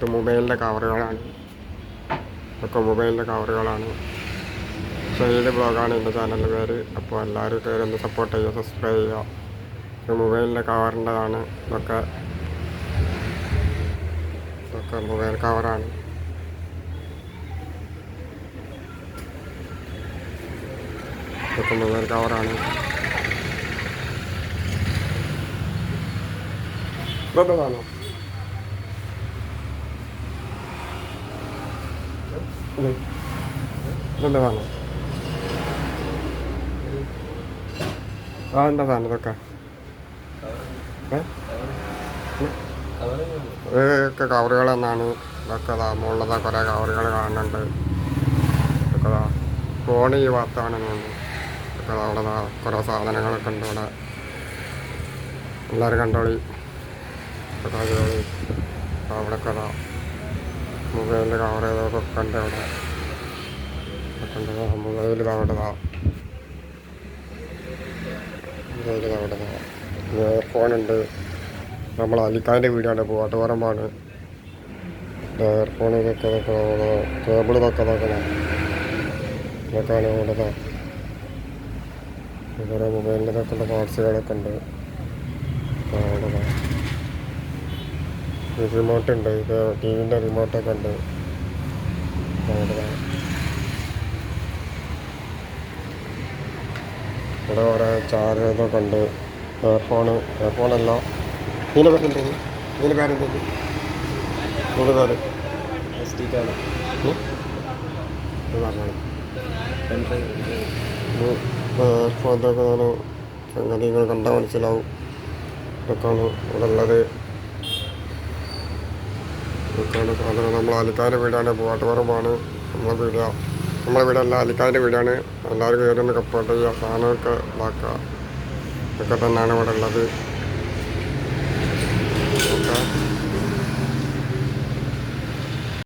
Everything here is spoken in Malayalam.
ഇത് മൊബൈലിന്റെ കവറുകളാണ്. ഇതൊക്കെ മൊബൈലിന്റെ കവറുകളാണ്. ഷെയ്ഡ് ബ്ലോഗാണ് എന്റെ ചാനലിന്റെ പേര്. അപ്പോൾ എല്ലാവരും കയറി ഒന്ന് സപ്പോർട്ട് ചെയ്യുക സബ്സ്ക്രൈബ് ചെയ്യുക. മൊബൈലിന്റെ കവറിന്റെതാണ്. ഇതൊക്കെ ഇതൊക്കെ മൊബൈൽ കവറാണ്. ഇതൊക്കെ മൊബൈൽ കവറാണ്. ഇതെന്താണോ സാധനം? ആ സാധനം ഇതൊക്കെ? ഇതൊക്കെ കവറുകൾ എന്നാണ് ഇതൊക്കെ മുകളിലതാ കുറേ കവറുകൾ കാണുന്നുണ്ട്. ഇതൊക്കെ അതാ ഫോൺ ഈ ഭാഗത്താണെന്നുണ്ട് ഇതൊക്കെ അവിടെ കുറേ സാധനങ്ങളൊക്കെ ഉണ്ട് ഇവിടെ. എല്ലാവരും കണ്ടോളി. അവിടെ കഥ മൊബൈലിന്റെ കവർ ചെയ്തൊക്കെ കൊടുക്കേണ്ട അവിടെ ദാ മൊബൈൽ ദാ മൊബൈൽ ദാ ഇയർഫോണുണ്ട് നമ്മൾ അലിക്കാന്റെ വീടാണ്. പോവാട്ടുപറമ്പാണ് ഇയർഫോൺ ഇതൊക്കെ ഇതൊക്കെ കേബിൾ ഇതൊക്കെ ഇതൊക്കെ ഇതൊക്കെയാണ് ഇവിടെ ദാ കുറേ മൊബൈലിന്റെ ഇതൊക്കെ പാർട്സുകളൊക്കെ ഉണ്ട്. അവിടെ. റിമോട്ട് ഉണ്ട് ഇത് ടി വിന്റെ റിമോട്ടൊക്കെ ഉണ്ട്. ഇവിടെ കുറേ ചാർജ് ഇതൊക്കെ ഉണ്ട്. എയർഫോണ് എയർഫോണല്ല ഇതിന്റെ പേരെന്ത്? ഇതിന്റെ പേരെന്ത്? ഇതിന്റെ പേര്? എസ് ടി കാർഡ് എയർഫോൺ ഇതൊക്കെ ഞാൻ സംഗതി നിങ്ങൾ കണ്ടാൽ മനസ്സിലാവും. ഇതൊക്കെയാണ് ഇവിടെ ഉള്ളത്. ഇതൊക്കെയാണ് സാധനം നമ്മൾ അലിക്കാന്റെ വീടാണ്. പൂവാട്ടുപറമ്പാണ് നമ്മളെ വീടാ. നമ്മളെ വീടല്ല അലിക്കാന്റെ വീടാണ്. എല്ലാവരും കയറി ഒന്ന് കപ്പോട്ട് ചെയ്യുക സാധനമൊക്കെ ഇതാക്കുക. ഇതൊക്കെ തന്നെയാണ് ഇവിടെ ഉള്ളത്.